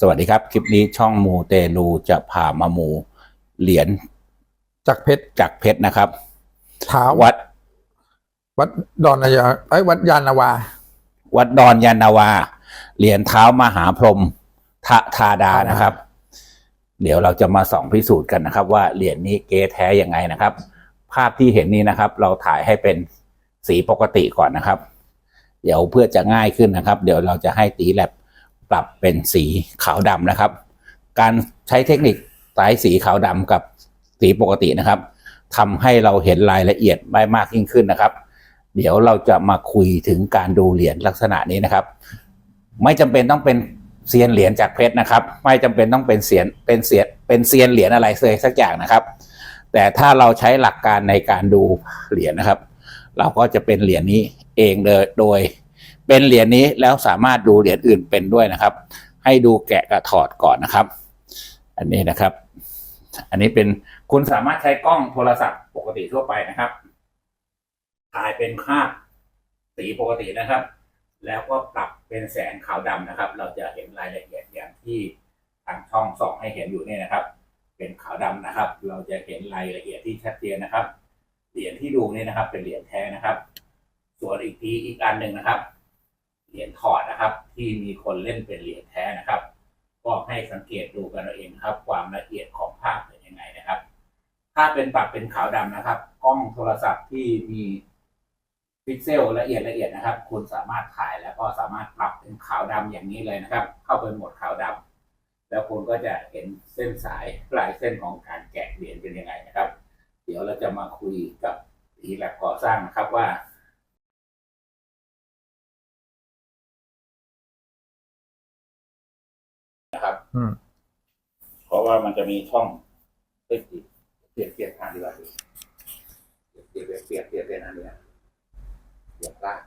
สวัสดีครับ คลิปนี้ช่องมูเตลูจะพามามูเหรียญจากเพชรจากเพชรนะครับเท้าวัด วัดดอนนายาไอ้ยวัดยานนาวา วัดดอนยานนาวา เหรียญเท้ามหาพรหมทะธาดานะครับ เดี๋ยวเราจะมาส่องพิสูจน์กันนะครับ ว่าเหรียญนี้เก๊แท้ยังไงนะครับ ภาพที่เห็นนี้นะครับ เราถ่ายให้เป็นสีปกติก่อนนะครับ เดี๋ยวเพื่อจะง่ายขึ้นนะครับ เดี๋ยวเราจะให้ตีแลบ ปรับเป็นสีขาวดำนะครับ การใช้เทคนิคสายสีขาวดำกับสีปกตินะครับทำให้เราเห็นรายละเอียดได้มากยิ่งขึ้นนะครับ เดี๋ยวเราจะมาคุยถึงการดูเหรียญลักษณะนี้นะครับ ไม่จำเป็นต้องเป็นเซียนเหรียญจากเพชรนะครับ ไม่จำเป็นต้องเป็นเซียนเป็นเซียนเป็นเซียนเหรียญอะไรเลยสักอย่างนะครับ แต่ถ้าเราใช้หลักการในการดูเหรียญนะครับ เราก็จะเป็นเหรียญนี้เองโดยโดย เป็นเหรียญนี้แล้วสามารถดูเหรียญอื่นเป็นด้วยนะครับ ให้ดูแกะกับถอดก่อนนะครับ อันนี้นะครับ อันนี้เป็นคุณสามารถใช้กล้องโทรศัพท์ปกติทั่วไปนะครับถ่ายเป็นภาพสีปกตินะครับ แล้วก็ปรับเป็นแสงขาวดำนะครับ เราจะเห็นรายละเอียดอย่างที่ทางช่องส่องให้เห็นอยู่เนี่ยนะครับ เป็นขาวดำนะครับ เราจะเห็นรายละเอียดที่ชัดเจนนะครับ เหรียญที่ดูเนี่ยนะครับ เป็นเหรียญแท้นะครับ ส่วนอีกทีอีกอันหนึ่งนะครับ เหรียญถอดนะครับ ที่มีคนเล่นเป็นเหรียญแท้นะครับ ก็ให้สังเกตดูกันเอาเองครับ ความละเอียดของภาพเป็นยังไงนะครับ ถ้าเป็นปรับเป็นขาวดำนะครับ กล้องโทรศัพท์ที่มีพิกเซลละเอียดละเอียดนะครับ คุณสามารถถ่ายแล้วก็สามารถปรับเป็นขาวดำอย่างนี้เลยนะครับ เข้าไปโหมดขาวดำแล้วคุณก็จะเห็นเส้นสายปลายเส้นของการแกะเหรียญเป็นยังไงนะครับ เดี๋ยวเราจะมาคุยกับทีแลบก่อสร้างนะครับว่า นะครับอืมเพราะว่ามันจะมีช่องเอ้ยเปลี่ยนเปลี่ยนทางดีกว่าพี่เปลี่ยนเปลี่ยนเปลี่ยนเปลี่ยนเปลี่ยนอันนี้นะเปลี่ยนล่าง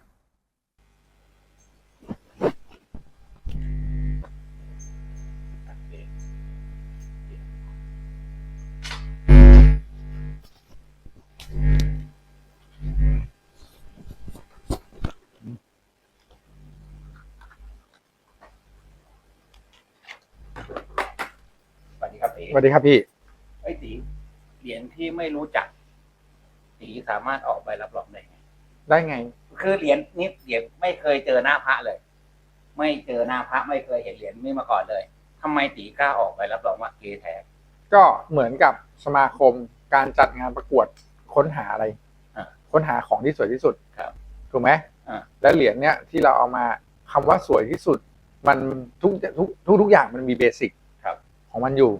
วัสดีครับตีสวัสดีครับพี่ ไอ้ตีเหรียญที่ไม่รู้จักตีสามารถออกใบรับรองได้ไงได้ไง คือเหรียญนี้เหรียญไม่เคยเจอหน้าพระเลย ไม่เจอหน้าพระไม่เคยเห็นเหรียญนี้มาก่อนเลยทำไมตีกล้าออกใบรับรองว่าเกแท้ก็เหมือนกับสมาคมการจัดงานประกวดค้นหาอะไรอะค้นหาของที่สวยที่สุดครับถูกไหมอะและเหรียญเนี้ยที่เราเอามาคำว่าสวยที่สุด มันทุกทุกทุกทุกอย่างมันมีเบสิกครับของมันอยู่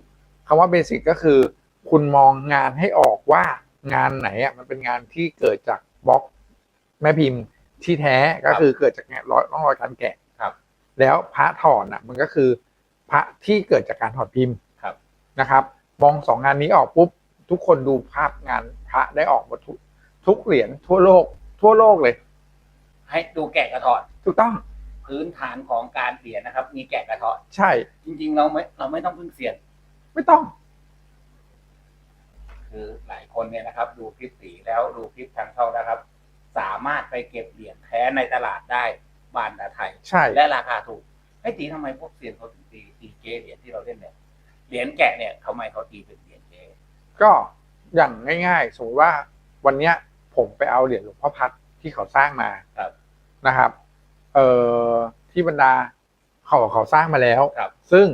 คำว่าเบสิกก็คือ คุณมองงานให้ออกว่างานไหนอะมันเป็นงานที่เกิดจากบล็อกแม่พิมพ์ที่แท้ก็คือเกิดจากงานร้อยร่องรอยการแกะครับ แล้วพระถอดอะ มันก็คือ พระที่เกิดจากการถอดพิมพ์ครับนะครับ มองสองงานนี้ออกปุ๊บ ทุกคนดูภาพงานพระได้ออกหมดทุกทุกเหรียญทั่วโลก ทั่วโลกเลย ให้ดูแกะกระถอดถูกต้องพื้นฐานของการเหรียญนะครับ มีแกะกระถอดใช่ จริง ๆ เราไม่เราไม่ต้องพึ่งเสียน ไม่ต้อง คือหลายคนเนี่ยนะครับ ดูคลิปตีแล้วดูคลิปทางช่องนะครับ สามารถไปเก็บเหรียญแท้ในตลาดได้บานตาไทย ใช่ และราคาถูกไอ้ตีทำไมพวกเซียนเขาถึงตีตีเกเหรียญที่เราเล่นเนี่ยเหรียญแกะเนี่ยเขาไม่เขาตีเป็นเหรียญเกก็อย่างง่าย ๆ สมมติว่าวันเนี้ยผมไปเอาเหรียญหลวงพ่อพัดที่เขาสร้างมาครับ นะครับ เอ่อที่บรรดาเขาเขาสร้างมาแล้ว ครับ ซึ่ง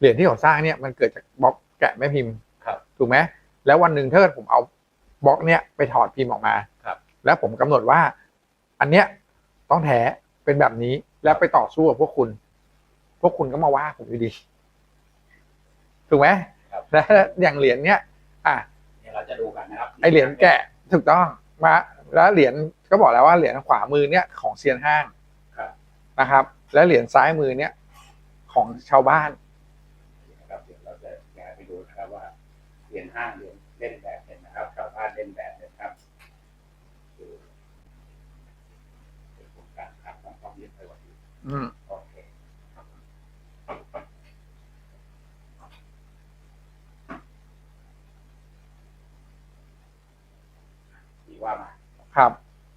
เหรียญที่เขาสร้างเนี่ยมันเกิดจากบล็อกแกะแม่พิมพ์ครับ ถูกไหมแล้ววันหนึ่งถ้าเกิดผมเอาบล็อกเนี่ยไปถอดพิมพ์ออกมาครับ แล้วผมกำหนดว่า อันเนี้ยต้องแท้เป็นแบบนี้แล้วไปต่อสู้กับพวกคุณ พวกคุณก็มาว่าผมอยู่ดีถูกไหมครับและอย่างเหรียญเนี้ยอะเนี่ยเราจะดูกันนะครับไอเหรียญแกะถูกต้องมาแล้วเหรียญก็บอกแล้วว่าเหรียญขวามือเนี่ยของเซียนห้างครับนะครับ และเหรียญซ้ายมือเนี่ยของชาวบ้าน เหรียญห้างเหรียญเล่นแบบเป็นนะครับชาวบ้านเล่นแบบเป็นครับคือเป็นโครงการครับต้องต้องยึดไปวันนี้อืมโอเคดีว่ามาครับ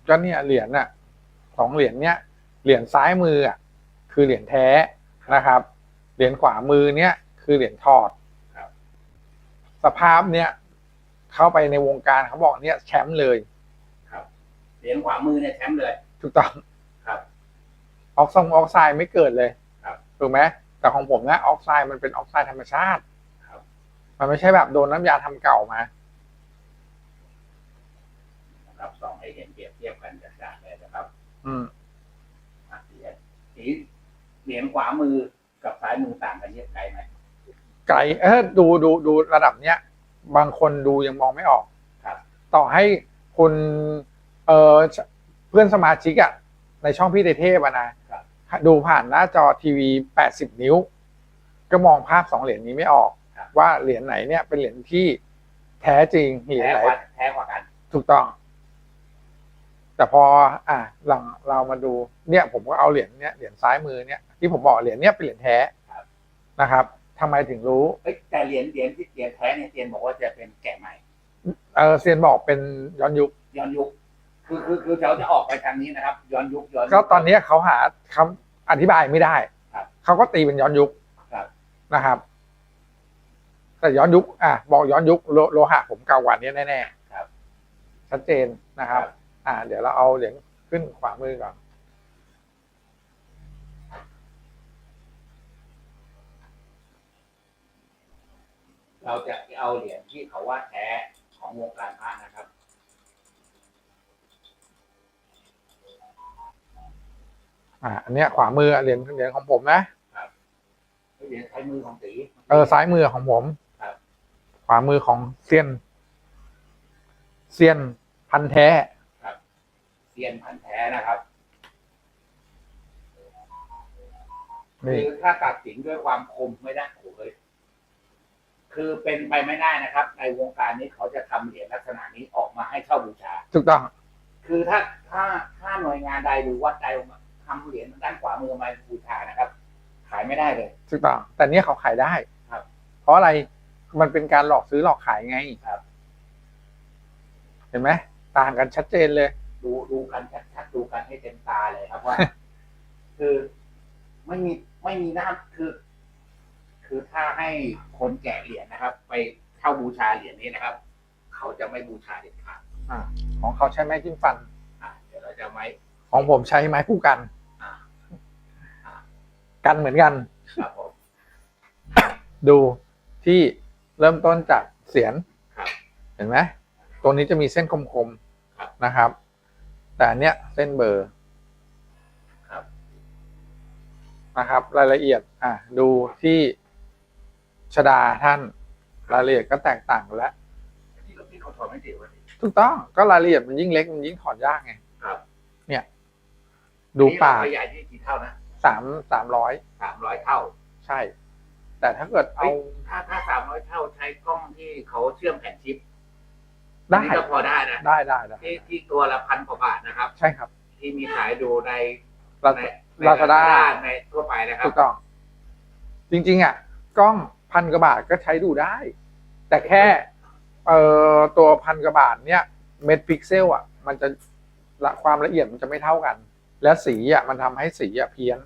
ก็เนี่ยเหรียญน่ะสองเหรียญเนี่ยเหรียญซ้ายมืออะคือเหรียญแท้นะครับ เหรียญขวามือเนี่ยคือเหรียญถอดครับ สภาพเนี่ยเข้าไปในวงการเขาบอกเนี่ยแชมป์เลยครับเหรียญขวามือเนี่ยแชมป์เลยถูกต้องครับ ออกซองออกไซด์ไม่เกิดเลยครับถูกไหมแต่ของผมนะออกไซด์มันเป็นออกไซด์ธรรมชาติครับ มันไม่ใช่แบบโดนน้ำยาทำเก่ามานะครับสองให้เห็นเปรียบเทียบกันจัดๆเลยนะครับ อืมอะเหรียญสีเหรียญขวามือกับซ้ายมือต่างกันเยอะไกลไหม ไกลเออดูดูดูระดับเนี้ย บางคนดูยังมองไม่ออกครับต่อให้คุณเออเพื่อนสมาชิกอะในช่องพี่เตเทพอะนะดูผ่านหน้าจอทีวี80นิ้ว ก็มองภาพสองเหรียญนี้ไม่ออก ว่าเหรียญไหนเนี่ยเป็นเหรียญที่แท้จริงเหรียญแท้ไหนกว่าแท้กว่ากัน ถูกต้อง แต่พอ อะหลังเรามาดูเนี่ย ผมก็เอาเหรียญเนี่ยเหรียญซ้ายมือเนี่ยที่ผมบอกเหรียญเนี่ยเป็นเหรียญแท้นะครับทำไมถึงรู้ เอ้ยแต่เหรียญเหรียญที่เหรียญแท้เนี่ยเตียนบอกว่าจะเป็นแกะใหม่ เออเซียนบอกเป็นย้อนยุค ย้อนยุค คือคือคือเราจะออกไปทางนี้นะครับ ย้อนยุคย้อนยุค ก็ตอนเนี้ยเขาหาคำอธิบายไม่ได้ครับเขาก็ตีเป็นย้อนยุคครับ นะครับ แต่ย้อนยุค อะ บอกย้อนยุคโลโลหะผมเก่ากว่านี้แน่ครับๆชัดเจนนะครับ อ่า เดี๋ยวเราเอาเหรียญขึ้นขวามือก่อน เราจะเอาเหรียญที่เขาว่าแท้ของวงการพระนะครับ อ่าอันเนี้ยขวามือเหรียญเหรียญของผมนะ เหรียญใช้มือของตีเออซ้ายมือของผมครับขวามือของเซียนเซียนพันธุ์แท้เซียนพันธุ์แท้นะครับนี่คือถ้าตัดสินด้วยความคมไม่ได้โอ้โหเลย คือเป็นไปไม่ได้นะครับ ในวงการนี้เขาจะทำเหรียญลักษณะนี้ออกมาให้เช่าบูชา ถูกต้อง คือถ้าถ้าถ้าหน่วยงานใดหรือวัดใดทำเหรียญด้านขวามือมาบูชานะครับ ขายไม่ได้เลย ถูกต้อง แต่เนี้ยเขาขายได้ครับ เพราะอะไรมันเป็นการหลอกซื้อหลอกขายไงครับ เห็นไหมต่างกันชัดเจนเลย ดูดูกันชัดๆดูกันให้เต็มตาเลยครับว่า คือไม่มีไม่มีหน้าคือ คือถ้าให้คนแกะเหรียญนะครับ ไปเช่าบูชาเหรียญนี้นะครับ เขาจะไม่บูชาเด็ดขาดอ่าของเขาใช้ไม้จิ้มฟัน อะเดี๋ยวเราจะไม่ของผมใช้ไม้คู่กัน อ่ากันเหมือนกัน ครับผม ดูที่เริ่มต้นจากเสียนครับเห็นไหมตรงนี้จะมีเส้นคมครับ ๆนะครับ แต่อันเนี้ยเส้นเบอร์ครับ นะครับ รายละเอียด อะดูที่ ชดาท่านรายละเอียดก็แตกต่างกันแล้วที่ที่เขาถอดไม่ติดวันนี้ถูกต้องก็รายละเอียดมันยิ่งเล็กมันยิ่งถอดยากไงครับเนี่ยดูปากนี่เรขยายที่กี่เท่านะสามสามร้อยสามร้อยเท่าใช่ แต่ถ้าเกิดเอาเฮ้ยถ้าถ้าสามร้อยเท่าใช้กล้องที่เขาเชื่อมแผ่นชิปได้อันนี้ก็พอได้นะได้ได้ได้ที่ที่ตัวละพันกว่าบาทนะครับ ใช่ครับ ที่มีขายดูในเราในในลาซาด้าในทั่วไปนะครับถูกต้องจริง ๆ อะ กล้อง พันกว่าบาทก็ใช้ดูได้ แต่แค่เอ่อตัวพันกว่าบาทเนี่ยเม็ดพิกเซลอะ มันจะละความละเอียดมันจะไม่เท่ากัน และสีอะมันทำให้สีอะเพี้ยน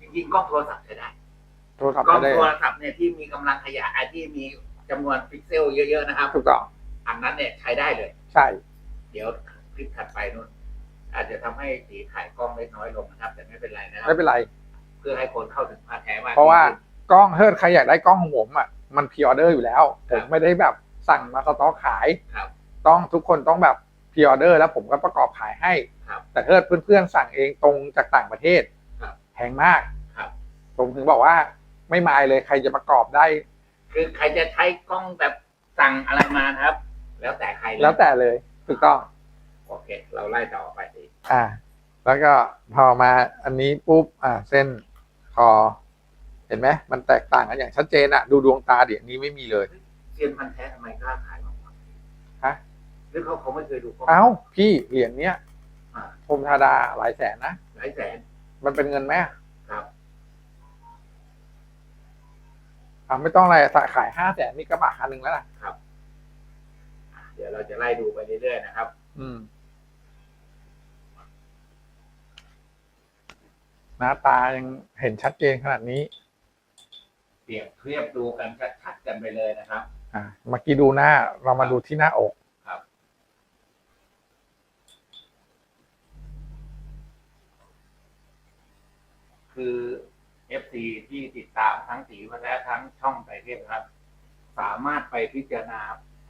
จริงๆกล้องโทรศัพท์ใช้ได้โทรศัพท์กล้องไม่ได้โทรศัพท์เนี่ยที่มีกำลังขยายที่มีจำนวนพิกเซล เยอะๆนะครับถูกต้องอันนั้นเนี่ยใช้ได้เลย ใช่ เดี๋ยวคลิปถัดไปนู้นอาจจะทำให้สีถ่ายกล้องเล็กน้อยลงนะครับ แต่ไม่เป็นไรนะครับไม่เป็นไร เพื่อให้คนเข้าถึงพาแท้มากเพราะว่ายิ่งขึ้น กล้องเฮิร์ตใครอยากได้กล้องของผมอะมันพ r ออเดอร์อยู่แล้วคผรับมไม่ได้แบบสั่งมาสต็อกขาย ครับ ต้องทุกคนต้องแบบพ r ออเดอร์แล้วผมก็ประกอบขายให้ ครับแต่ถ้าเพื่อนๆสั่งเองตรงจากต่างประเทศครับแพงมาก ครับ ผมถึงบอกว่าไม่มายเลยใครจะประกอบได้ คือใครจะใช้กล้องแบบสั่งอะไรมานะครับ แล้วแต่ใครเยแล้วแต่เลยถูกต้อง โอเค เราไล่ต่อไปสิอ่า แล้วก็พอมาอันนี้ปุ๊บ อ่า เส้นคอ เห็นไหมมันแตกต่างกันอย่างชัดเจนอะดูดวงตาเดี๋ยวนี้ไม่มีเลยเซียนพันธุ์แท้ทำไมกล้าขายมากฮะหรือเขาเขาไม่เคยดูกล้องเอ้าพี่เหรียญเนี้ยอ่าพรมธาดาหลายแสนนะหลายแสน มันเป็นเงินไหมครับอ่าไม่ต้องอะไรขายห้าแสนนี่กระบะคันหนึ่งแล้วล่ะเดี๋ยวเราจะไล่ดูไปเรื่อยๆนะครับ อืมหน้าตายังเห็นชัดเจนขนาดนี้ เปรียบเทียบดูกันชัดๆกันไปเลยนะครับ อ่าเมื่อกี้ดูหน้า เรามาดูที่หน้าอกครับ คือ FC ที่ติดตามทั้งสีพัและทั้งช่องไตรเทพครับ สามารถไปพิจารณา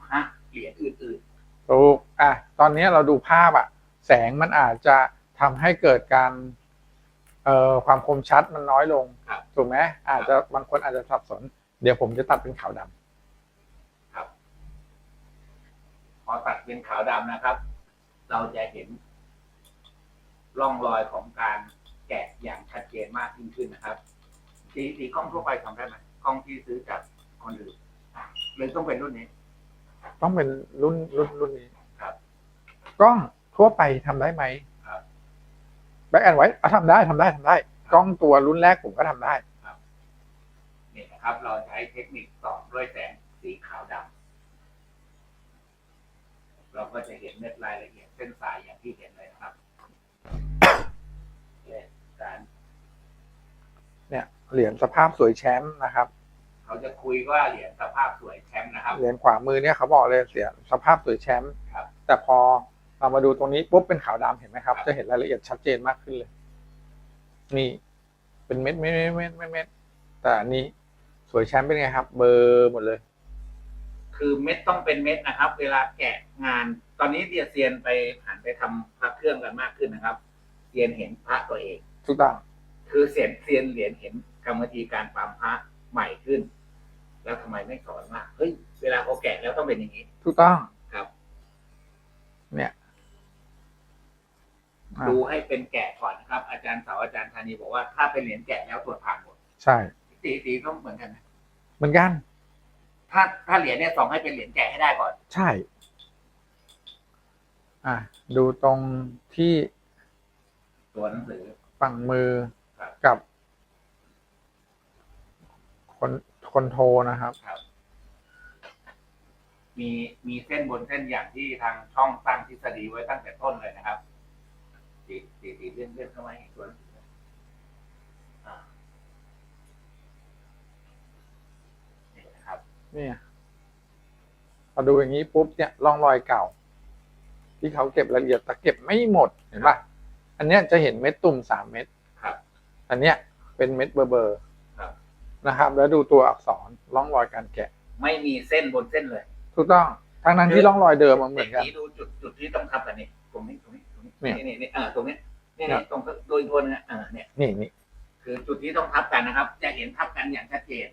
พระเหรียญอื่นถูกอะตอนนี้เราดูภาพอะ แสงมันอาจจะทำให้เกิดการ เอ่อความคมชัดมันน้อยลงครับ ถูกไหมอาจจะบางคนอาจจะสับสน เดี๋ยวผมจะตัดเป็นขาวดำๆครับ พอตัดเป็นขาวดำนะครับ เราจะเห็นร่องรอยของการแกะอย่างชัดเจนมากยิ่งขึ้นนะครับสีสีกล้องทั่วไปทำได้ไหมกล้องที่ซื้อจากคนอื่นหรือต้องเป็นรุ่นนี้ ต้องเป็นรุ่นรุ่นรุ่นนี้ครับกล้องทั่วไปทำได้ไหมครับแบ็กแอนไว้อะทำได้ทำได้ทำได้ กล้องตัวรุ่นแรกผมก็ทำได้นี่นะครับ เราใช้เทคนิคส่องด้วยแสงสีขาวดำเราก็จะเห็นเม็ดรายละเอียดเส้นสายอย่างที่เห็นเลยนะครับเนี่ยการเนี่ยเหรียญสภาพสวยแชมป์นะครับ เขาจะคุยว่าเหรียญสภาพสวยแชมป์นะครับ เหรียญขวามือเนี่ยเขาบอกเลยเสียสภาพสวยแชมป์ครับแต่พอเรามาดูตรงนี้ปุ๊บเป็นขาวดำเห็นไหมครับครับจะเห็นรายละเอียดชัดเจนมากขึ้นเลย นี่ เป็นเม็ดเม็ดเม็ดเม็ดเม็ดเม็ดแต่อันนี้สวยแชมป์เป็นไงครับ เบอร์หมดเลย คือเม็ดต้องเป็นเม็ดนะครับ เวลาแกะงาน ตอนนี้เดียเซียนไปผ่านไปทำพระเครื่องกันมากขึ้นนะครับเซียนเห็นพระตัวเองถูกต้องคือเซียนเซียนเหรียญเห็นกรรมวิธีการปั๊มพระใหม่ขึ้น แล้วทำไมไม่สอนว่าเฮ้ยเวลาเขาแกะแล้วต้องเป็นอย่างนี้ถูกต้องครับ เนี่ยอะ ดูให้เป็นแกะก่อนนะครับ อาจารย์เสาวอาจารย์ธานีบอกว่าถ้าเป็นเหรียญแกะแล้วตรวจผ่านหมด ใช่สีสีต้องเหมือนกันนะเหมือนกัน ถ้าถ้าเหรียญเนี่ยส่องให้เป็นเหรียญแกะให้ได้ก่อน ใช่ อะดูตรงที่ตัวหนังสือฝั่งมือครับกับ คนคนโทรนะครับครับ มีมีเส้นบนเส้นอย่างที่ทางช่องสร้างทฤษฎีไว้ตั้งแต่ต้นเลยนะครับ สีสีสีเลื่อนเลื่อนเข้ามาอีกตัวหนังสืออ่านี่นะครับ เนี่ยพอดูอย่างนี้ปุ๊บเนี่ยร่องรอยเก่า ที่เขาเก็บรายละเอียดแต่เก็บไม่หมดเห็นปะอันเนี้ยจะเห็นเม็ดตุ่มสามเม็ดครับอันเนี้ยเป็นเม็ดเบอร์เบอร์ครับนะครับ แล้วดูตัวอักษรร่องรอยการแกะ ไม่มีเส้นบนเส้นเลย ถูกต้องทั้งนั้นที่ร่องรอยเดิมมันเหมือนกันด็ดูจุดจุดที่ต้องทับกันนี่ตรงนี้ตรงนี้ตรงนี้ เนี่ย นี่นี่นี่อ่าตรงนี้นี่ครันี่บตรงโดยตัวนึงอะอ่าเนี่ย นี่นี่คือจุดที่ต้องทับกันนะครับ จะเห็นทับกันอย่างชัดเจน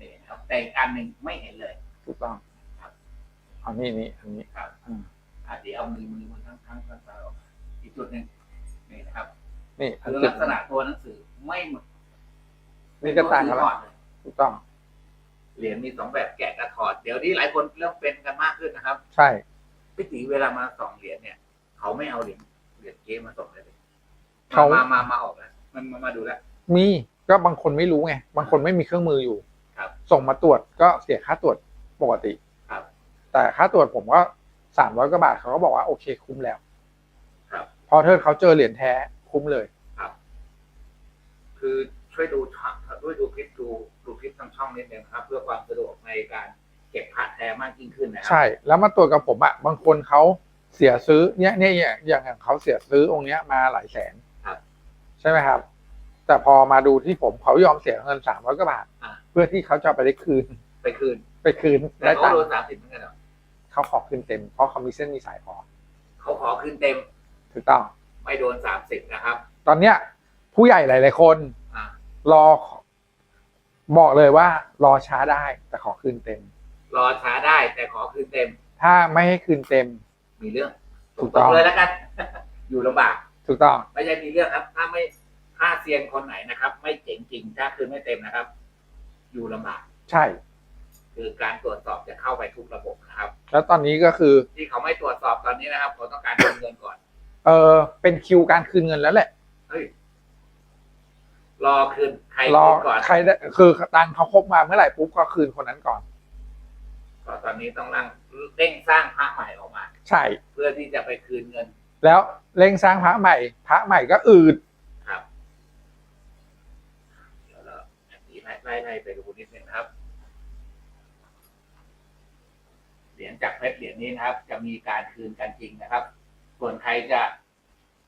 นี่นะครับแต่อีกอันหนึ่งไม่เห็นเลย ถูกต้องเอานี่นี่อันนี้ครับอืมอาจจะเอามือมือมือทั้งทั้งทั้งซ้ายออกมาอีกจุดหนึ่งนี่นะครับ นี่อันคือจุลัดกษณะตัวหนังสือไม่เหมือนนี่ก็ต่างกันแล้วก่อนเลยถูกต้องเหรียญมีสองแบบแกะกระถอด เดี๋ยวนี้หลายคนเริ่มเป็นกันมากขึ้นนะครับ ใช่พี่ตีเวลามาส่องเหรียญเนี่ย เขาไม่เอาเหรียญเหรียญเก๊มาส่งเลยเขา มามามาออกแล้วมันมามาดูแล้ว มีก็บางคนไม่รู้ไงบางคนไม่มีเครื่องมืออยู่ครับ ส่งมาตรวจก็เสียค่าตรวจปกติครับ แต่ค่าตรวจผมก็สามร้อยกว่าบาทเขาก็บอกว่าโอเคคุ้มแล้วครับพอเธอเขาเจอเหรียญแท้คุ้มเลย คือช่วยดูช่องด้วยดูคลิปดูดูคลิปทางช่องนิดนึงนะครับ เพื่อความสะดวกในการเก็บผัดแท้มากยิ่งขึ้นนะครัใช่ แล้วมาตรวจกับผมอะบางคนเขา เสียซื้อเนี่ยเนี่ยอย่างอย่างอย่างเขาเสียซื้อองค์เนี้ยมาหลายแสนครับใช่ไหมครับ แต่พอมาดูที่ผมเขายอมเสียเงินสามร้อยกว่าบาทอ่าเพื่อที่เขาจะเอาไปได้คืน ไปคืน ไปคืนแต่ได้เขาตังโดค์นสามสิบเหมือนกันเหรอเขาขอคืนเต็มเพราะเขามีเส้นมีสายพอเขาขอคืนเต็มถูกต้อง ไม่โดนสามสิบนะครับ ตอนเนี้ย ผู้ใหญ่หลายๆคน อ่ารอ บอกเลยว่า รอช้าได้ แต่ขอคืนเต็ม รอช้าได้แต่ขอคืนเต็ม ถ้าไม่ให้คืนเต็ม มีเรื่องถูกต้องเลยแล้วกัน อยู่ลำบากถูกต้อง ไม่ใช่มีเรื่องครับ ถ้าไม่ถ้าเซียนคนไหนนะครับ ไม่เจ๋งจริงถ้าคืนไม่เต็มนะครับ อยู่ลำบากใช่ คือการตรวจสอบจะเข้าไปทุกระบบนะครับ แล้วตอนนี้ก็คือ ที่เขาไม่ตรวจสอบตอนนี้นะครับเขาต้องการคืนเงินก่อน เออเป็นคิวการคืนเงินแล้วแหละเฮ้ยรอคืนใครรอคืนก่อนใครได้คือตังค์เขาครบมาเมื่อไหร่ปุ๊บก็คืนคนนั้นก่อน ก็ตอนนี้ต้องนั่งเร่งสร้างพระใหม่ออกมา ใช่ เพื่อที่จะไปคืนเงิน แล้วเร่งสร้างพระใหม่ พระใหม่ก็อืดครับเดี๋ยวเราไล่ไล่ไล่ให้ไปดูนิดนึงนะครับ เหรียญจากเพชรเหรียญนี้นะครับ จะมีการคืนกันจริงนะครับ ส่วนใครจะ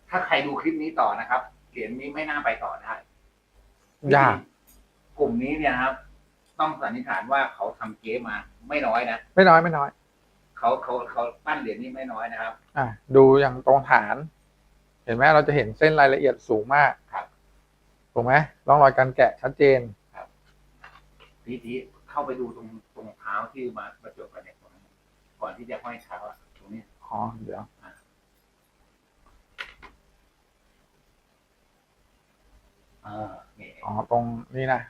ถ้าใครดูคลิปนี้ต่อนะครับ เหรียญนี้ไม่น่าไปต่อได้ยากกลุ่มนี้เนี่ยนะครับ ต้องสันนิษฐานว่าเขาทำเก๊มาไม่น้อยนะ ไม่น้อยไม่น้อย เขาเขาเขาปั้นเหรียญนี้ไม่น้อยนะครับ อะดูอย่างตรงฐาน เห็นไหมเราจะเห็นเส้นรายละเอียดสูงมากครับถูกไหมร่องรอยการแกะชัดเจนทีทีเข้าไปดูตรงตรงเท้าที่มาประจบกันเนี่ยตรงนั้นก่อนที่จะห้อยเท้าอะตรงนี้อ๋อเดี๋ยวเออนี่อ๋อตรงนี้นะ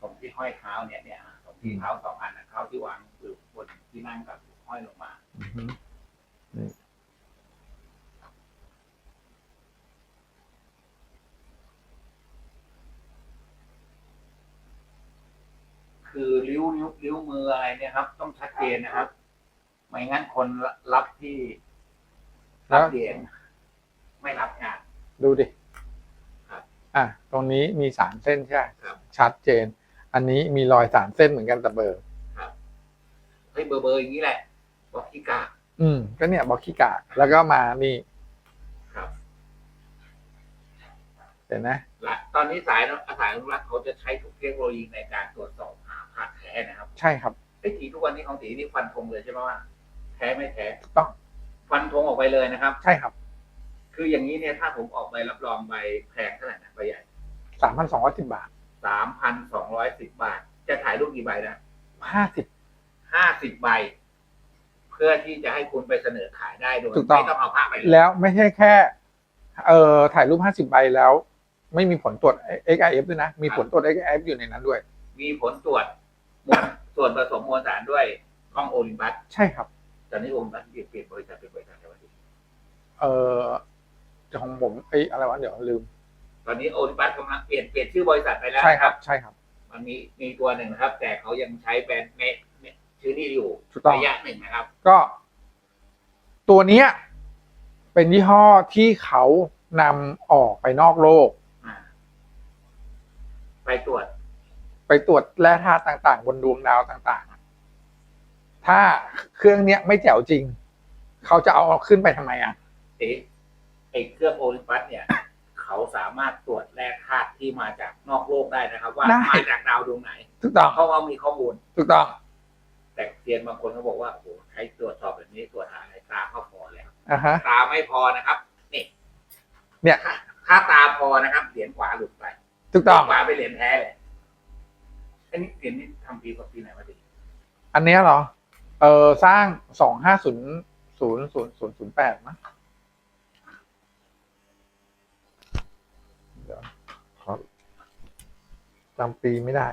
ตรงที่ห้อยเท้าเนี่ยเนี่ยตรงที่เท้าสองอันนะเท้าที่วางอยู่ บนที่นั่งกับห้อยลงมาอือฮึนี่คือริ้วนิ้วริ้วมืออะไรเนี่ยครับ ต้องชัดเจนนะครับ ไม่งั้นคนรับที่รับเหรียญไม่รับงาน ดูดิครับอะตรงนี้มีสามเส้นใช่ไหมครับชัดเจน อันนี้มีรอยสามเส้นเหมือนกันแต่เบอร์ เฮ้ยเบอร์เบอร์อย่างนี้แหละบอกที่กาอืม ก็เนี่ยบอกขี้กากแล้วก็มานี่ครับเห็นไหมหลักตอนนี้สายสายอนุรักษ์เขาจะใช้ทุกเทคโนโลยีในการตรวจสอบหาพระแท้นะครับ ใช่ครับไอ้ทีทุกวันนี้ของตีนี่ฟันธงเลยใช่ไหมว่าแท้ไม่แท้ถูกต้องฟันธงออกไปเลยนะครับ ใช่ครับ คืออย่างนี้เนี่ยถ้าผมออกใบรับรองใบแพงเท่าไหร่นะใบใหญ่สามพันสองร้อยสิบบาทสามพันสองร้อยสิบบาท จะถ่ายรูปกี่ใบนะห้าสิบ ห้าสิบใบ เพื่อที่จะให้คุณไปเสนอขายได้โดยถูกต้อง ไม่ต้องเอาพระไปเลยแล้วไม่ใช่แค่ เอ่อถ่ายรูปห้าสิบใบแล้ว ไม่มีผลตรวจ XIF ด้วยนะ มีผลตรวจ XIF อยู่ในนั้นด้วย มีผลตรวจมวลส่วนผสมมวลสารด้วยกล้องโอลิมปัสใช่ครับ ตอนนี้โอลิมปัสเปลี่ยนเปลี่ยนบริษัทเป็นบริษัทอะไรวะเอ่อของผมเอ้ยอะไรวะเดี๋ยวลืม ตอนนี้โอลิมปัสกำลังเปลี่ยนเปลี่ยนชื่อบริษัทไปแล้วใช่นะครับ ใช่ครับ มันมีมีตัวหนึ่งนะครับ แต่เขายังใช้แบรนด์เม ทชื่อนี้อยู่ถูกต้อง ระยะหนึ่งนะครับ ก็ ตัวเนี้ย เป็นยี่ห้อที่เขานำออกไปนอกโลก อ่า ไปตรวจไปตรวจแร่ธาตุต่างๆ บนดวงดาวต่างๆถ้าเครื่องเนี้ยไม่แจ๋วจริง เขาจะเอาขึ้นไปทำไมอะเอ๊ะไอ้เครื่องโอลิมปัสเนี่ย เขาสามารถตรวจแร่ธาตุที่มาจากนอกโลกได้นะครับ ว่าได้ มาจากดาวดวงไหนถูกต้องเพราะว่ามีข้อมูล ถูกต้อง แต่เซียนบางคนเขาบอกว่าโอ้โหใช้ตรวจสอบแบบนี้ตรวจหาอะไรตาก็พอแล้วอะฮะ ตาไม่พอนะครับนี่เนี่ย ถ้าถ้าตาพอนะครับเหรียญขวาหลุดไปถูกต้อง ขวาไปนเหรียญแท้เลยอันนี้เหรียญนี้ทำปีกว่าปีไหนมาดิอันเนี้ยเหรอ เออสร้างสองห้าศูนย์ศูนย์ศูนย์ศูนย์ศูนย์แปดนะเดี๋ยวขอจำปีไม่ได้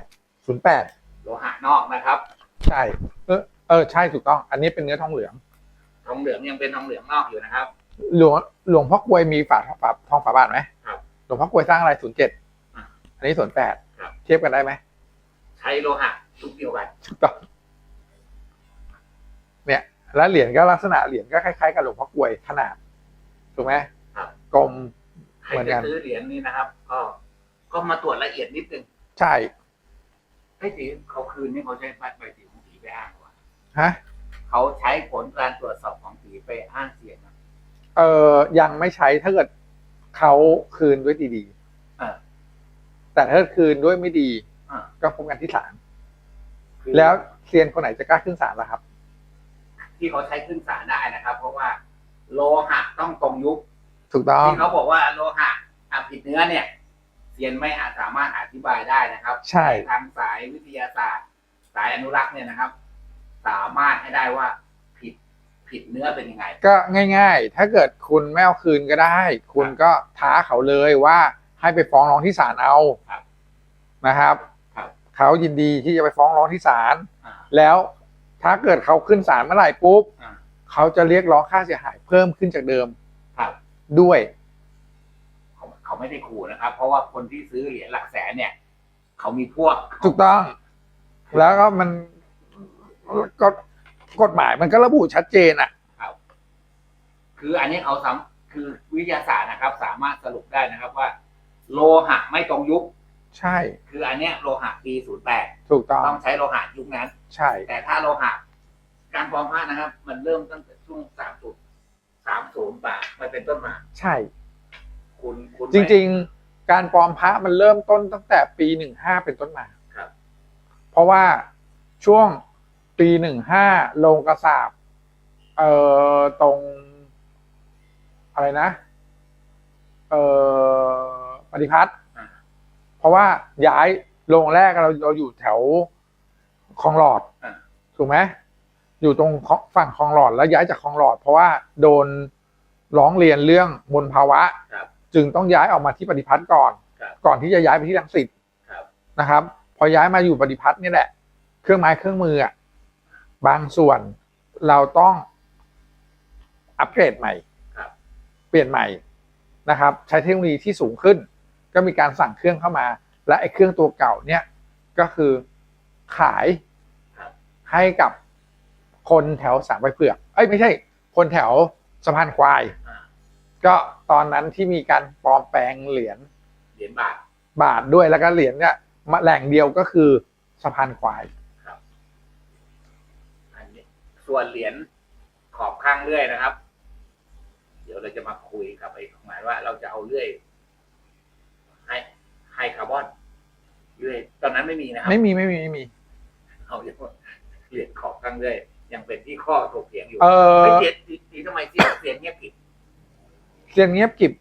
ศูนย์แปดโลหะนอกนะครับใช่เออเออใช่ถูกต้อง อันนี้เป็นเนื้อทองเหลือง ทองเหลืองยังเป็นทองเหลืองนอกอยู่นะครับ หลวงหลวงพ่อกลวยมีฝาฝาทองฝาบาทไหมครับหลวงพ่อกลวยสร้างอะไรศูนย์เจ็ดอะอันนี้ศูนย์แปดครับ เทียบกันได้ไหมใช้โลหะทุกเดียวกันถูกต้องเนี่ย แล้วเหรียญก็ลักษณะเหรียญก็คล้ายๆกับหลวงพ่อกลวยขนาดถูกไหมครับกลมใครเหมือนกัจะนซื้อเหรียญนี้นะครับ ก็ก็มาตรวจละเอียดนิดนึงใช่ให้สีเขาคืนนี่เขาใช้ใบสีของสี ไปอ้างว่าฮะเขาใช้ผลการตรวจสอบของสีไปอ้างเสียงนะเออยังไม่ใช้ถ้าเกิดเขาคืนด้วยดีอ่าๆแต่ถ้าคืนด้วยไม่ดี อ่าก็พบกันที่ศาลคือแล้วเซียนคนไหนจะกล้าขึ้นศาลล่ะครับ ที่เขาใช้ขึ้นศาลได้นะครับ เพราะว่าโลหะต้องตรงยุค ถูกต้องที่เขาบอกว่าโลหะอะผิดเนื้อเนี่ยเซียนไม่อาจสามารถอธิบายได้นะครับ ใช่ ทางสายวิทยาศาสตร์ สายอนุรักษ์เนี่ยนะครับ สามารถให้ได้ว่าผิดผิดเนื้อเป็นยังไง ก็ง่าย ๆ ถ้าเกิดคุณไม่เอาคืนก็ได้ คุณก็ท้าเขาเลยว่าให้ไปฟ้องร้องที่ศาลเอาครับนะครับครับเขายินดีที่จะไปฟ้องร้องที่ศาลอ่าแล้วถ้าเกิดเขาขึ้นศาลเมื่อไหร่ปุ๊บอ่าเขาจะเรียกร้องค่าเสียหายเพิ่มขึ้นจากเดิมครับด้วยเขาเขาไม่ได้ขู่นะครับ เพราะว่าคนที่ซื้อเหรียญหลักแสนเนี่ย เขามีพวกถูกต้อง แล้วก็มันก็กฎหมายมันก็ระบุชัดเจนอะ คืออันนี้เขาสามคือวิทยาศาสตร์นะครับ สามารถสรุปได้นะครับว่า โลหะไม่ตรงยุค ใช่ คืออันเนี้ยโลหะปีศูนย์แปดถูกต้องต้องใช้โลหะยุคนั้น ใช่ แต่ถ้าโลหะการปลอมผ้านะครับ มันเริ่มตั้งแต่ช่วงสามศูนย์สามศูนย์บาทมันเป็นต้นมาใช่ คุณคุณจริง ๆ การปลอมพระมันเริ่มต้นตั้งแต่ปีหนึ่งห้าเป็นต้นมาครับ เพราะว่าช่วงปีหนึ่งห้าลงกระสาบเอ่อตรง อะไรนะ เอ่อปฏิพัฒน์อ่าเพราะว่าย้ายโรงแรกเราเราอยู่แถวคลองหลอดอ่าถูกไหมอยู่ตรงฝั่งคลองหลอดแล้วย้ายจากคลองหลอด เพราะว่าโดนร้องเรียนเรื่องมลภาวะครับจึงต้องย้ายออกมาที่ปฏิพัฒน์ก่อนครับก่อนที่จะย้ายไปที่รังสิตครับนะครับพ อย้ายมาอยู่ปฏิพัฒน์นี่แหละ เครื่องไม้เครื่องมืออะบางส่วนเราต้องอัปเกรดใหม่ครับเปลี่ยนใหม่นะครับ ใช้เทคโนโลยีที่สูงขึ้น ก็มีการสั่งเครื่องเข้ามา และไอ้เครื่องตัวเก่าเนี่ยก็คือขายครับให้กับคนแถวสามใบเผือก เอ้ยไม่ใช่ คนแถวสะพานควายอ่าก็ตอนนั้นที่มีการปลอมแปลงเหรียญเหรียญบาทบาทด้วยแล้วก็เหรียญเนี่ยมา แหล่งเดียวก็คือสะพานควายอันนี้ส่วนเหรียญขอบข้างเลื่อยนะครับ เดี๋ยวเราจะมาคุยกับไอ้หมายว่าเราจะเอาเลื่อยไฮไฮคาร์บอนเลื่อยตอนนั้นไม่มีนะครับ ไม่มีไม่มีไม่มี เอาเรียกว่าเหรียญขอบข้างเลื่อยยังเป็นที่ข้อถกเถียงอยู่เออไม่เสียดีดีทำไมเสียเสียงเงียบผิดเรียนเงียบกริบ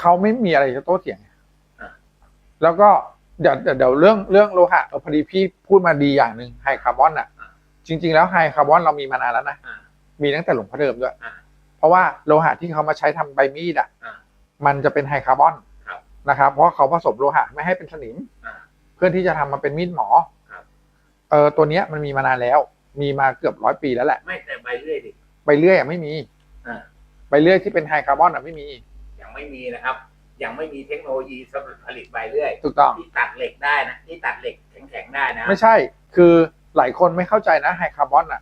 เขาไม่มีอะไรจะโต้เถียงอะแล้วก็ เดี๋ยวเดี๋ยวเดี๋ยวเรื่องเรื่องโลหะเออพอดีพี่พูดมาดีอย่างหนึ่งไฮคาร์บอนอะ จริง ๆ แล้วไฮคาร์บอนเรามีมานานแล้วนะอ่ามีตั้งแต่หลวงพ่อเดิมด้วยอ่าเพราะว่าโลหะที่เขามาใช้ทำใบมีดอะอ่ามันจะเป็นไฮคาร์บอนครับนะครับ เพราะเขาผสมโลหะไม่ให้เป็นสนิมอ่าเพื่อที่จะทำมาเป็นมีดหมอครับเออตัวเนี้ยมันมีมานานแล้ว มีมาเกือบร้อยปีแล้วแหละไม่แต่ใบเลื่อยดิใบเลื่อยอะไม่มีอ่าใบเลื่อยที่เป็นไฮคาร์บอนอะไม่มียังไม่มีนะครับ ยังไม่มีเทคโนโลยีสำหรับผลิตใบเลื่อยถูกต้อง ที่ตัดเหล็กได้นะที่ตัดเหล็กแข็งๆได้นะไม่ใช่ คือหลายคนไม่เข้าใจนะไฮคาร์บอนอะ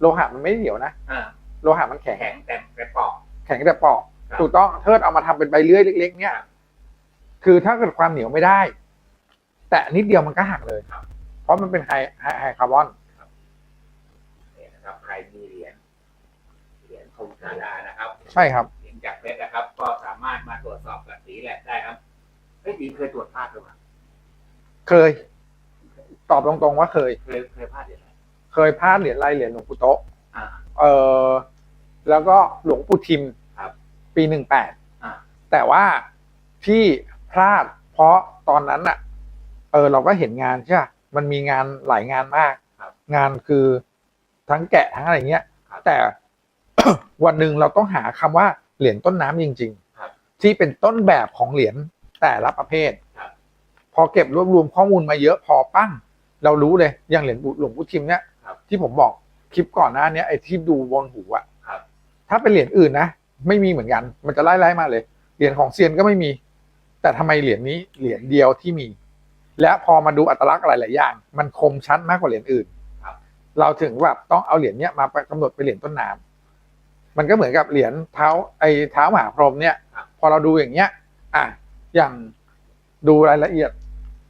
โลหะมันไม่เหนียวนะอ่าโลหะมันแข็ง แข็งแต่แต่ปอก แข็งแต่เปราะครับ ถูกต้องเทิดเอามาทำเป็นใบเลื่อยเล็ก ๆ เนี่ยครับคือถ้าเกิดความเหนียวไม่ได้ แต่นิดเดียวมันก็หักเลยครับเพราะมันเป็นไฮไฮไฮคาร์บอน เนี่ยนะครับใครมีเหรียญเหรียญทงชาดานะครับ ใช่ครับ เหรียญ จากเพชรนะครับ ก็สามารถมาตรวจสอบกับสีแหลกได้ครับเฮ้ยดีเคยตรวจพลาดหรือเปล่าเคย ตอบตรงๆว่าเคย เคยเคยพลาดเหรียญอะไรเคยพลาดเหรียญไรเหรียญหลวงปู่โตะอ่า เออแล้วก็หลวงปู่ทิมครับปีหนึ่งแปดอ่า แต่ว่าที่พลาดเพราะตอนนั้นอะเออเราก็เห็นงานใช่ปะมันมีงานหลายงานมาก ครับงานคือทั้งแกะทั้งอะไรเงี้ย ครับ แต่ วันหนึ่งเราต้องหาคำว่า เหรียญต้นน้ำจริงครับๆที่เป็นต้นแบบของเหรียญแต่ละประเภทครับพอเก็บรวบรวมข้อมูลมาเยอะพอปั้ง เรารู้เลยอย่างเหรียญหลวงปู่ทิมเนี่ยครับที่ผมบอกคลิปก่อนหน้าเนี้ยไอ้ที่ดูบนหูอะครับถ้าเป็นเหรียญอื่นนะไม่มีเหมือนกัน มันจะไล่ไล่มาเลย เหรียญของเซียนก็ไม่มี แต่ทำไมเหรียญนี้เหรียญเดียวที่มี และพอมาดูอัตลักษณ์หลาย ๆ อย่าง มันคมชัดมากกว่าเหรียญอื่นครับเราถึงแบบต้องเอาเหรียญเนี้ยมากำหนดเป็นเหรียญต้นน้ำ มันก็เหมือนกับเหรียญเท้าไอ้เท้ามหาพรหมเนี่ยครับพอเราดูอย่างเงี้ย อะอย่างดูรายละเอียด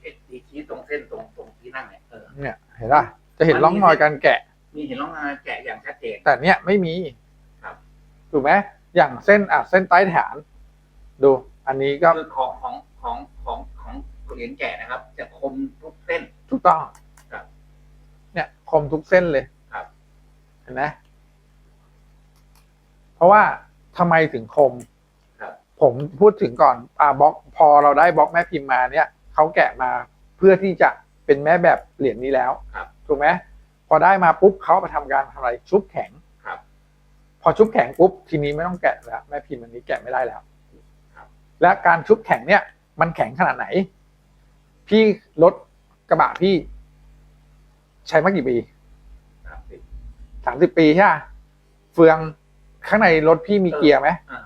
เอ็ดดีชี้ตรงเส้นตรงตรงที่นั่งเนี่ยเออเนี่ย เห็นป่ะจะเห็นร่องรอยการแกะ มีเห็นร่องรอยแกะอย่างชัดเจน แต่เนี้ยไม่มีครับถูกไหมอย่างเส้นอะเส้นใต้ฐาน ดูอันนี้ก็คือของของของของของเหรียญแกะนะครับ จะคมทุกเส้นถูกต้องครับ เนี่ยคมทุกเส้นเลยครับเห็นไหม เพราะว่าทำไมถึงคมครับผมพูดถึงก่อนอ่าบล็อกพอเราได้บล็อกแม่พิมพ์มาเนี่ยเขาแกะมาเพื่อที่จะเป็นแม่แบบเหรียญนี้แล้วครับถูกไหมพอได้มาปุ๊บเขาไปทำการทำอะไรชุบแข็งครับพอชุบแข็งปุ๊บทีนี้ไม่ต้องแกะแล้วแม่พิมพ์อันนี้แกะไม่ได้แล้วครับและการชุบแข็งเนี่ย มันแข็งขนาดไหน พี่รถกระบะพี่ ใช้มากี่ปีครับสิสามสิบปีใช่ไหมเฟือง ข้างในรถพี่มีเกียร์ไหมอ่า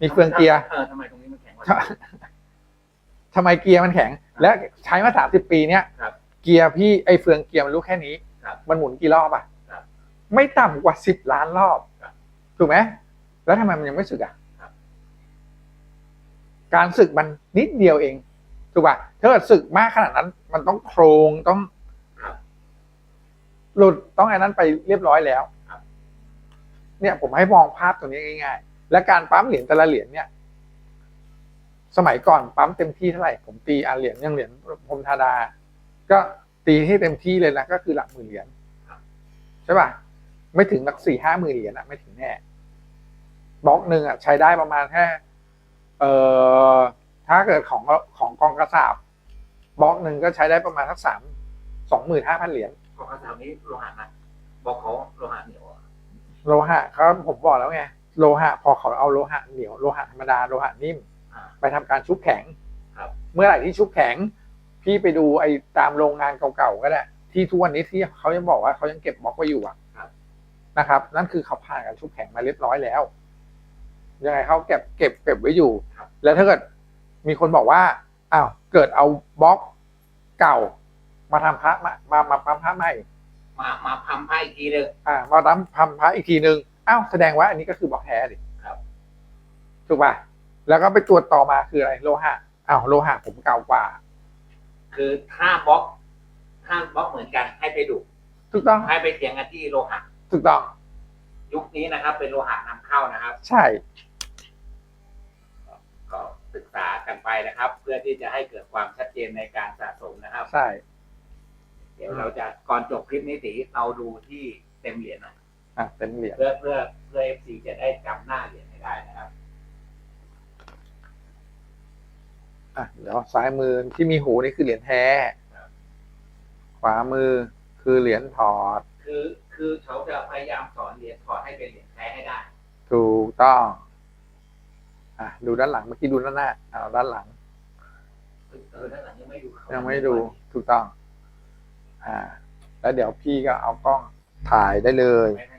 มีเฟืองเกียร์เออทำไมตรงนี้มันแข็งกว่า ทำไมเกียร์มันแข็ง และใช้มาสามสิบปีเนี่ยครับเกียร์พี่ไอเฟืองเกียร์มันรู้แค่นี้ ครับมันหมุนกี่รอบอะครับไม่ต่ำกว่าสิบล้านรอบครับถูกไหมแล้วทำไมมันยังไม่สึกอะครับ การสึกมันนิดเดียวเองถูกถูกป่ะถ้าเกิดสึกมากขนาดนั้น มันต้องโครงต้องครับหลุดต้องไอ้นั้นไปเรียบร้อยแล้วครับ เนี่ยผมให้มองภาพตรงนี้ง่ายๆ และการปั๊มเหรียญแต่ละเหรียญเนี่ย สมัยก่อนปั๊มเต็มที่เท่าไหร่ ผมตีอันเหรียญยังเหรียญพรมธาดา ก็ตีให้เต็มที่เลยนะก็คือหลักหมื่นเหรียญใช่ป่ะไม่ถึงหลักสี่ห้าหมื่นเหรียญอะไม่ถึงแน่บล็อกหนึ่งอะใช้ได้ประมาณแค่เอ่อถ้าเกิดของของกองกระสาบบล็อกหนึ่งก็ใช้ได้ประมาณสักสามสองหมื่นห้าพันเหรียญของเขาแถวนี้โลหะนักบอกเขาโลหะเหนียว โลหะเขาผมบอกแล้วไงโลหะ พอเขาเอาโลหะเหนียวโลหะธรรมดาโลหะนิ่มอ่าไปทำการชุบแข็งครับเมื่อไหร่ที่ชุบแข็ง พี่ไปดูไอ้ตามโรงงานเก่าๆก็ได้ที่ทุกวันนี้ที่เขายังบอกว่าเขายังเก็บบล็อกไว้อยู่อะครับนะครับ นั่นคือเขาผ่านการชุบแข็งมาเรียบร้อยแล้วยังไงเขาเก็บเก็บเก็บไว้อยู่ครับแล้วถ้าเกิดมีคนบอกว่าอ้าวเกิดเอาบล็อกเก่า มาทำพระมามามาปั๊มพระใหม่ มามาพัมไพ่อีกทีหนึ่งอ่ามาดั้มทำพระอีกทีนึงอ้าวแสดงว่าอันนี้ก็คือบล็อกแท้ดิครับถูกป่ะแล้วก็ไปตรวจต่อมาคืออะไร โลหะอ้าวโลหะผมเก่ากว่า คือถ้าบล็อกถ้าบล็อกเหมือนกันให้ไปดูถูกต้องให้ไปเถียงกันที่โลหะถูกต้อง ยุคนี้นะครับ เป็นโลหะนำเข้านะครับ ใช่ก็ศึกษากันไปนะครับ เพื่อที่จะให้เกิดความชัดเจนในการสะสมนะครับ ใช่ เดี๋ยวเราจะก่อนจบคลิปนี้ตีเราดูที่เต็มเหรียญหน่อยอะเต็มเหรียญเพื่อเพื่อเพื่อเอฟซีจะได้จำหน้าเหรียญให้ได้นะครับอะเดี๋ยวซ้ายมือที่มีหูนี่คือเหรียญแท้ครับขวามือคือเหรียญถอด คือคือเขาจะพยายามสอนเหรียญถอดให้เป็นเหรียญแท้ให้ได้ ถูกต้อง อะดูด้านหลังเมื่อกี้ดูด้านหน้าเอาด้านหลังเออด้านหลังยังไม่ดูเขายังไม่ดูถูกต้อง อ่า แล้วเดี๋ยวพี่ก็เอากล้องถ่ายได้เลยไม่ไม่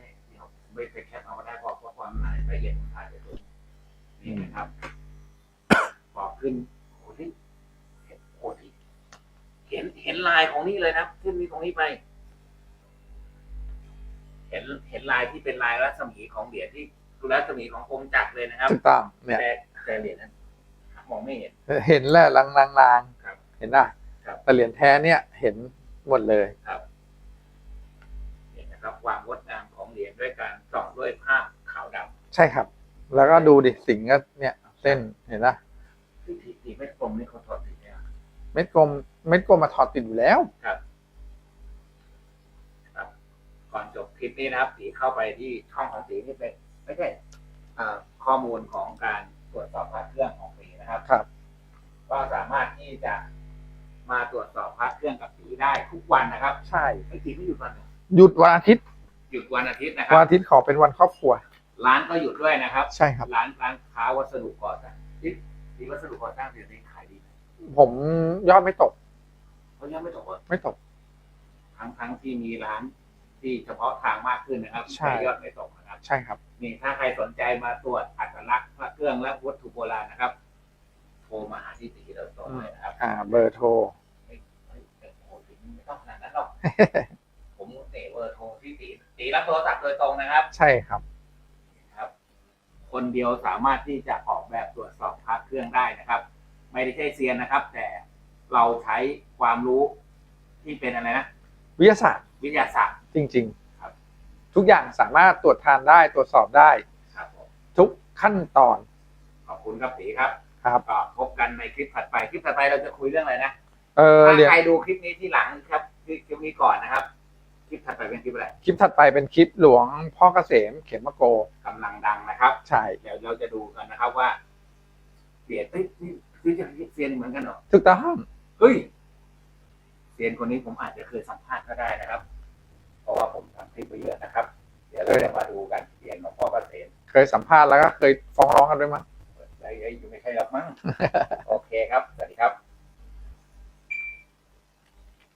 ไม่ไปแคปเอาก็ได้เพราะเพราะความละเอียดของถ่ายไปตัวนี่นะครับพอขึ้นโอ้โหที่เห็นโอ้โหที่เห็นเห็นลายของนี่เลยนะขึ้นนี่ตรงนี้ไปเห็นเห็นลายที่เป็นลายรัศมีของเหรียญที่คือรัศมีขององค์จักรเลยนะครับถูกต้องเนี่ยแต่แต่เหรียญนั้นมองไม่เห็น เห็นแล้วลางลางลางเห็นป่ะแต่เหรียญแท้เนี่ย เห็น หมดเลยครับเห็นนะครับความงดงามของเหรียญด้วยการส่องด้วยผ้าขาวดำใช่ครับ แล้วก็ดูดิสิงห์ก็เนี่ย เส้นเห็นป่ะที่ที่ที่เม็ดกลมนี่เขาถอดสีเนี่ยเม็ดกลมเม็ดกลมมาถอดติดอยู่แล้วครับครับ ก่อนจบคลิปนี้นะครับสีเข้าไปที่ช่องของสีนี่เป็นไม่ใช่อ่าข้อมูลของการตรวจสอบพระเครื่องของสีนะครับ ครับ ก็สามารถที่จะ มาตรวจสอบพระเครื่องกับสีได้ทุกวันนะครับใช่ไอ้สีไม่หยุดวันหนึ่งหยุดวันอาทิตย์หยุดวันอาทิตย์นะควันรับอาทิตย์ขอเป็นวันครอบครัว ร้านก็หยุดด้วยนะครับใช่ครับ ร้านร้านค้าวัสดุก่อสร้างที่ที่วัสดุก่อสร้างเดี๋ยวนี้ขายดีผมยอดไม่ตกเขายังไม่ตกว่าไม่ตก ทั้งทั้งที่มีร้านที่เฉพาะทางมากขึ้นนะครับใช่ แต่ยอดไม่ตกนะครับ ใช่ครับ นี่ถ้าใครสนใจมาตรวจอัตลักษณ์พระเครื่องและวัตถุโบราณนะครับ โทรมาหาที่ตีเราตรงเลยนะครับ อ่า เบอร์โทร ผมเตะเบอร์โทรที่ตีตีรับโทรศัพท์โดยตรงนะครับ ใช่ครับ ครับ คนเดียวสามารถที่จะออกแบบตรวจสอบพระเครื่องได้นะครับ ไม่ได้ใช่เซียนนะครับ แต่เราใช้ความรู้ที่เป็นอะไรนะวิทยาศาสตร์ วิทยาศาสตร์จริงครับๆทุกอย่างสามารถตรวจทานได้ตรวจสอบได้ ครับผมทุกขั้นตอนขอบคุณครับตีครับครับก็พบกันในคลิปถัดไปคลิปถัดไปเราจะคุยเรื่องอะไรนะเออถ้าเหรียญใครดูคลิปนี้ที่หลังครับ คลิปคลิปนี้ก่อนนะครับ คลิปถัดไปเป็นคลิปอะไรคลิปถัดไปเป็นคลิปหลวงพ่อเกษมเขมโกกำลังดังนะครับ ใช่ เดี๋ยวเราจะดูกันนะครับว่าเสียนเฮ้ยนี่นี่จะเซียนเหมือนกันเหรอถูกต้องเฮ้ยเซียนคนนี้ผมอาจจะเคยสัมภาษณ์ก็ได้นะครับ เพราะว่าผมทำคลิปไปเยอะนะครับ เดี๋ยวเราจะมาดูกันเซียนของพ่อเกษมเคยสัมภาษณ์แล้วก็เคยฟ้องร้องกันด้วยมั้งไอ้ไอ้อยู่ไม่ใช่หรอกมั้งโอเคครับ